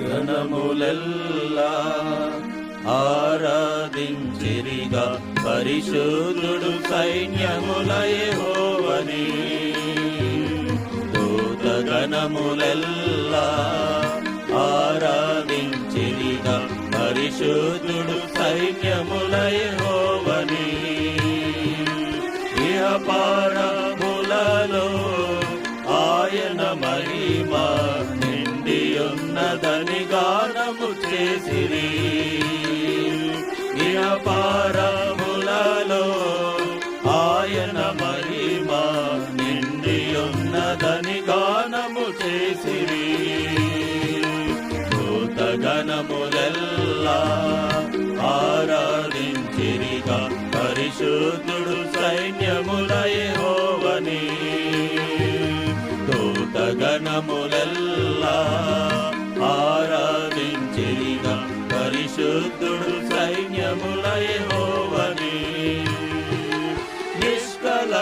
గణములల్లా ఆరాధించిరిగా పరిశుద్ధుడు సైన్యములయోవని దూత గణములెల్లా ఆరాధించిరిగా పరిశుద్ధుడు సైన్యములయోవని ఇహ పారములలో ఆయన మహిమా it is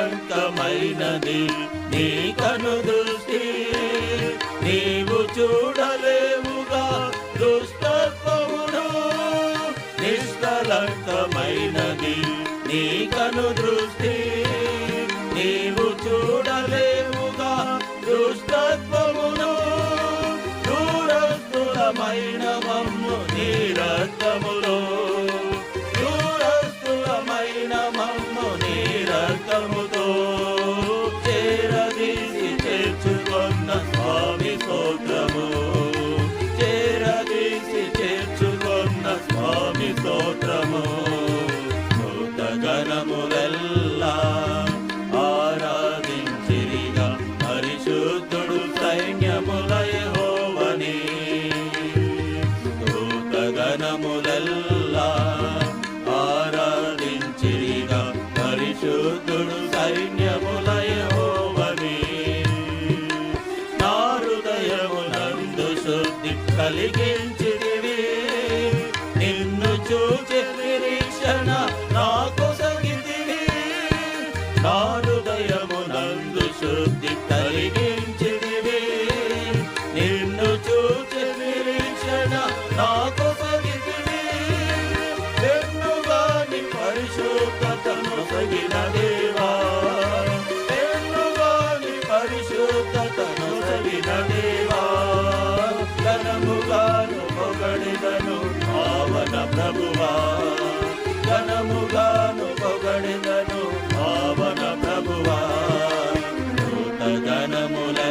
నిష్కలంకమైనది నీ కను దృష్టి. నీవు చూడలేవుగా దుష్టత్వమును. నిష్కలంకమైనది నీ కను దృష్టి. శుద్ధి కలిగించిదివి నిన్ను చూచి నిరీక్షణ నాకు సగితివి. నా హృదయమునందు శుద్ధి కలిగించిదివి నిన్ను చూచి నిరీక్షణ నాకు సగితివి. వెన్నుగాని పరిశుద్ధతను సగిన దేవా. వెన్నుగాని పరిశుద్ధతను సగిన దేవా. ఘనముగాను పొగడిదను భావన ప్రభువా. ఘనముగాను పొగడిదను భావన ప్రభువా. నూత ఘనములెల్లా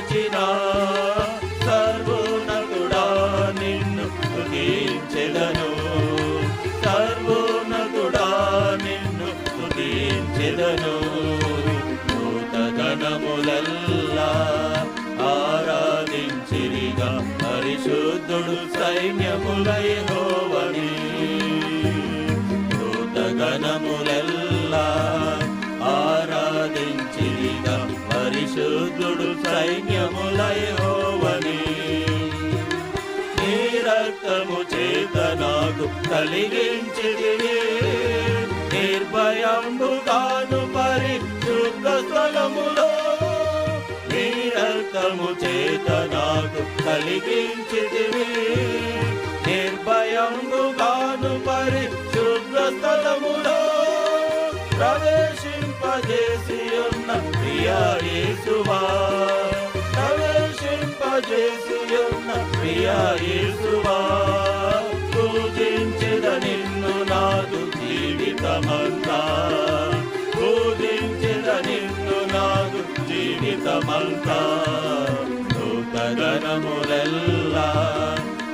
నన్ను పిలచిన సర్వోన్నతుడా నిన్ను స్తుతించెదను. సర్వోన్నతుడా నిన్ను స్తుతించెదను. భూతగణములల్లా ఆరాధించిరిగా పరిశుద్ధుడు సైన్యములై హోవని. గణములెల్లా సైన్యములై హోవని. నీ రక్తము చేత నాకు కలిగించిదివి నిర్భయంబుగాను పరిశుద్ధ స్థలములో నీ రక్తము చేత నాకు కలిగించిదివి నిర్భయంబుగాను పరిశుద్ధ స్థలములో ప్రవేశింపజేసి ఉన్న ప్రియా యేసువా పూజించద నిన్ను నాదు జీవితమంతా. పూజించద నిన్ను నాదు జీవితమంతా. దూతగణములెల్లా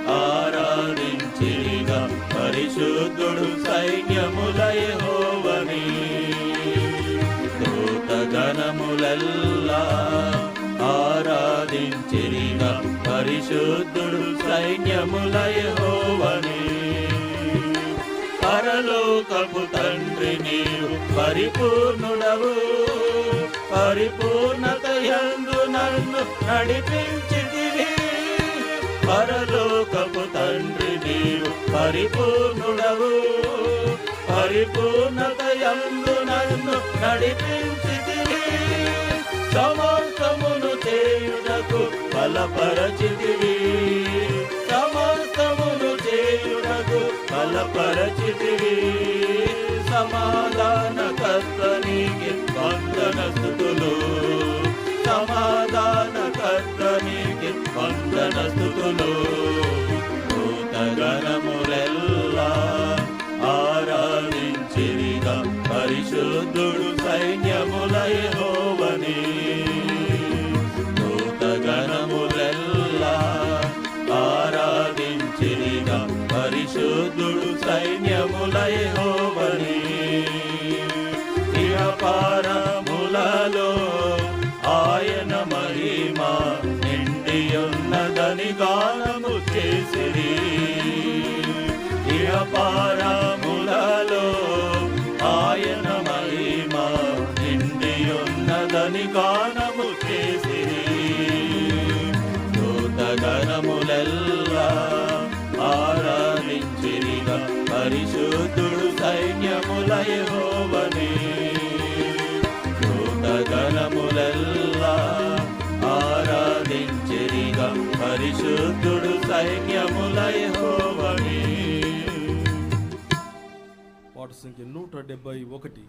ఆరాధించిగా పరిశుద్ధుడు సైన్యములయ హోవని దూతగణములెల్లా పరిశుద్ధుడు సైన్యములయ హోవని పరలోకపు తండ్రి నీవు పరిపూర్ణుడవు. పరిపూర్ణత యందు నన్ను నడిపించితివి. పరలోకపు తండ్రి నీవు పరిపూర్ణుడవు. పరిపూర్ణత యందు నన్ను నడిపించితివి. సమస్తమును బలపరచితివి. సమస్తమును చేయుటకు బలపరచితివి. సమా పరిశుద్ధుడు సైన్యములయ హోవని ఇహపారములలో ఆయన మహిమ నిండి ఉన్నదని చేసిరి పరిశుద్ధుడు హోవని. పాట సంఖ్య నూట డెబ్బై ఒకటి.